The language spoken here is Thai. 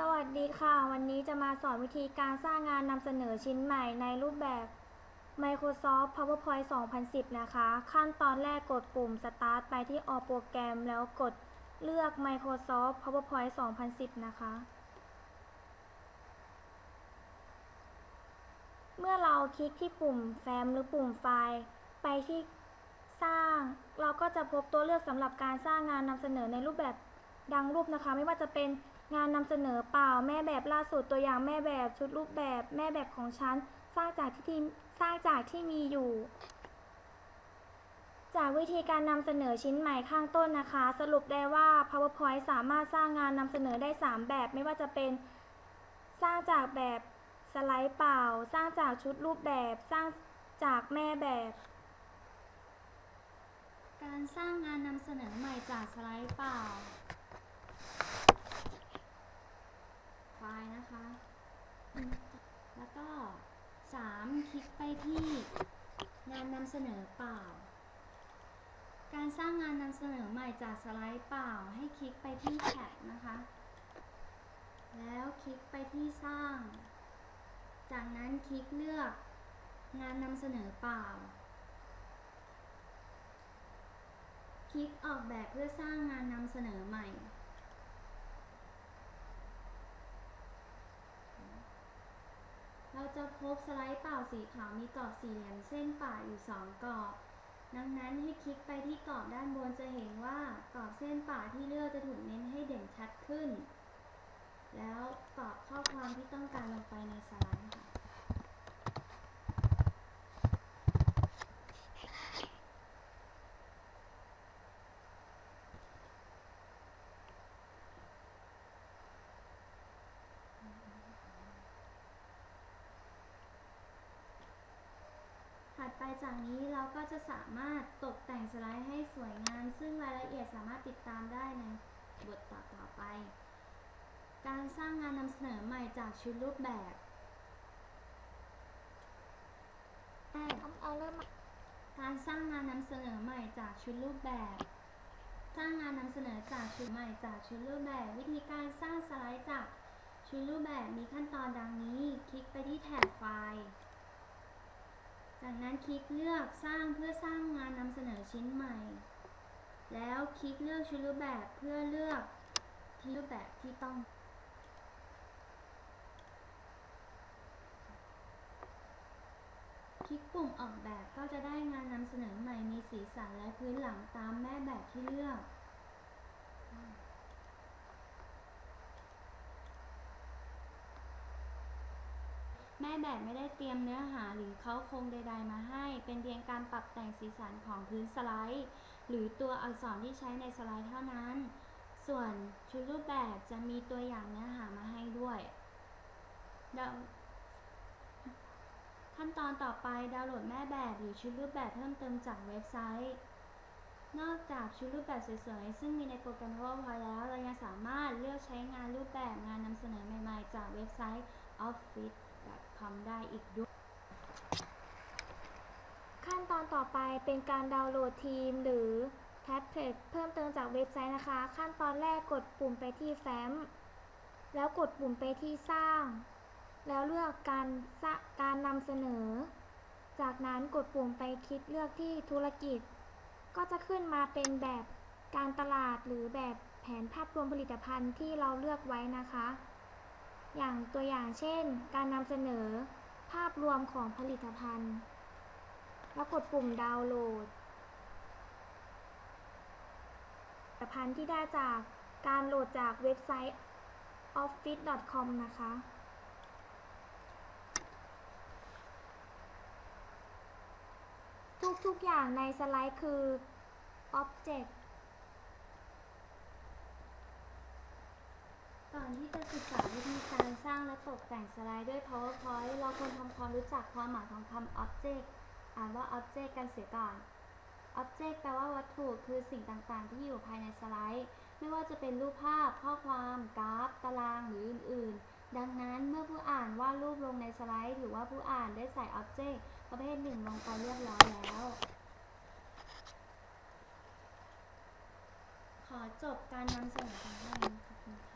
สวัสดีค่ะ วันนี้จะมาสอนวิธีการสร้างงานนำเสนอชิ้นใหม่ในรูปแบบ Microsoft PowerPoint 2010 นะคะ ขั้นตอนแรกกดปุ่ม Start ไปที่ All โปรแกรมแล้วกดเลือก Microsoft PowerPoint 2010 นะคะ เมื่อเราคลิกที่ปุ่มแฟ้มหรือปุ่มไฟล์ ไปที่สร้าง เราก็จะพบตัวเลือกสำหรับการสร้างงานนำเสนอในรูปแบบดังรูปนะคะ ไม่ว่าจะเป็น งานนำเสนอเปล่าแม่แบบล่าสุดตัวอย่างแม่แบบชุดรูปแบบแม่แบบของฉันสร้างจากที่ที่สร้างจากที่มีอยู่ จากวิธีการนำเสนอชิ้นใหม่ข้างต้นนะคะ สรุปได้ว่า PowerPoint สามารถสร้างงานนำเสนอได้ 3 แบบไม่ว่าจะเป็น สร้างจากแบบสไลด์เปล่า สร้างจากชุดรูปแบบ สร้างจากแม่แบบ การสร้างงานนำเสนอใหม่จากสไลด์เปล่า ไฟล์นะคะ แล้วก็ 3 คลิกไปที่งานนำเสนอเปล่า การสร้างงานนำเสนอใหม่จากสไลด์เปล่าให้คลิกไปที่แท็กนะคะ แล้วคลิกไปที่สร้าง จากนั้นคลิกเลือกงานนำเสนอเปล่า คลิกออกแบบเพื่อสร้างงานนำเสนอใหม่ เรา จะพบสไลด์เปล่าสีขาวมีกรอบสี่เหลี่ยมเส้นป่าอยู่สองกรอบ ดังนั้นให้คลิกไปที่กรอบด้านบนจะเห็นว่ากรอบเส้นป่าที่เลือกจะถูกเน้นให้เด่นชัดขึ้น แล้วกรอบข้อความที่ต้องการลงไปในสไลด์ค่ะ ไปจากนี้เราก็จะสามารถตกแต่งสไลด์ให้สวยงาม ซึ่งรายละเอียดสามารถติดตามได้ในบทต่อต่อไป การสร้างงานนำเสนอใหม่จากชุดรูปแบบกาเริ่มมาการสร้างงานนำเสนอใหม่จากชุดรูปแบบ สร้างงานนำเสนอจากชุดใหม่จากชุดรูปแบบ วิธีการสร้างสไลด์จากชุดรูปแบบมีขั้นตอนดังนี้ คลิกไปที่แท็บไฟล์ จากนั้นคลิกเลือกสร้างเพื่อสร้างงานนำเสนอชิ้นใหม่ แล้วคลิกเลือกชุดรูปแบบเพื่อเลือกที่รูปแบบที่ต้องคลิกปุ่มออกแบบก็จะได้งานนำเสนอใหม่มีสีสันและพื้นหลังตามแม่แบบที่เลือก แม่แบบไม่ได้เตรียมเนื้อหาหรือเขาโครงใด ๆ มาให้ เป็นเพียงการปรับแต่งสีสันของพื้นสไลด์ หรือตัวอักษรที่ใช้ในสไลด์เท่านั้น ส่วนชุดรูปแบบจะมีตัวอย่างเนื้อหามาให้ด้วยขั้นตอนต่อไปดาวน์โหลดแม่แบบหรือชุดรูปแบบเพิ่มเติมจากเว็บไซต์ นอกจากชุดรูปแบบสวยๆ ซึ่งมีในโปรแกรม PowerPoint แล้ว เรายังสามารถเลือกใช้งานรูปแบบงานนำเสนอใหม่ๆ จากเว็บไซต์ office office.com ได้อีกด้วย ขั้นตอนต่อไปเป็นการดาวน์โหลดทีมหรือแท็บเล็ตเพิ่มเติมจากเว็บไซต์นะคะ ขั้นตอนแรกกดปุ่มไปที่แฟ้ม แล้วกดปุ่มไปที่สร้าง แล้วเลือกการการนำเสนอ จากนั้นกดปุ่มไปคลิกเลือกที่ธุรกิจ ก็จะขึ้นมาเป็นแบบการตลาดหรือแบบแผนภาพรวมผลิตภัณฑ์ที่เราเลือกไว้นะคะ อย่างตัวอย่างเช่น การนำเสนอภาพรวมของผลิตภัณฑ์ แล้วกดปุ่มดาวน์โหลดผลิตภัณฑ์ที่ได้จากการโหลดจากเว็บไซต์ office.com นะคะ ทุกๆอย่างในสไลด์คือ Object ก่อนที่จะศึกษาวิธีการสร้างและตกแต่งสไลด์ด้วย PowerPoint เราควรทำความรู้จักความหมายของคำ object อ่านว่า object กันเสียก่อน object แปลว่าวัตถุคือสิ่งต่างๆ ที่อยู่ภายในสไลด์ ไม่ว่าจะเป็นรูปภาพ ข้อความ กราฟ ตาราง หรืออื่นๆ ดังนั้นเมื่อผู้อ่านวาดรูปลงในสไลด์ ถือว่าผู้อ่านได้ใส่ object ประเภทหนึ่งลงไปเรียบร้อยแล้วขอจบการนำเสนอเพียงเท่านี้ขอบคุณค่ะ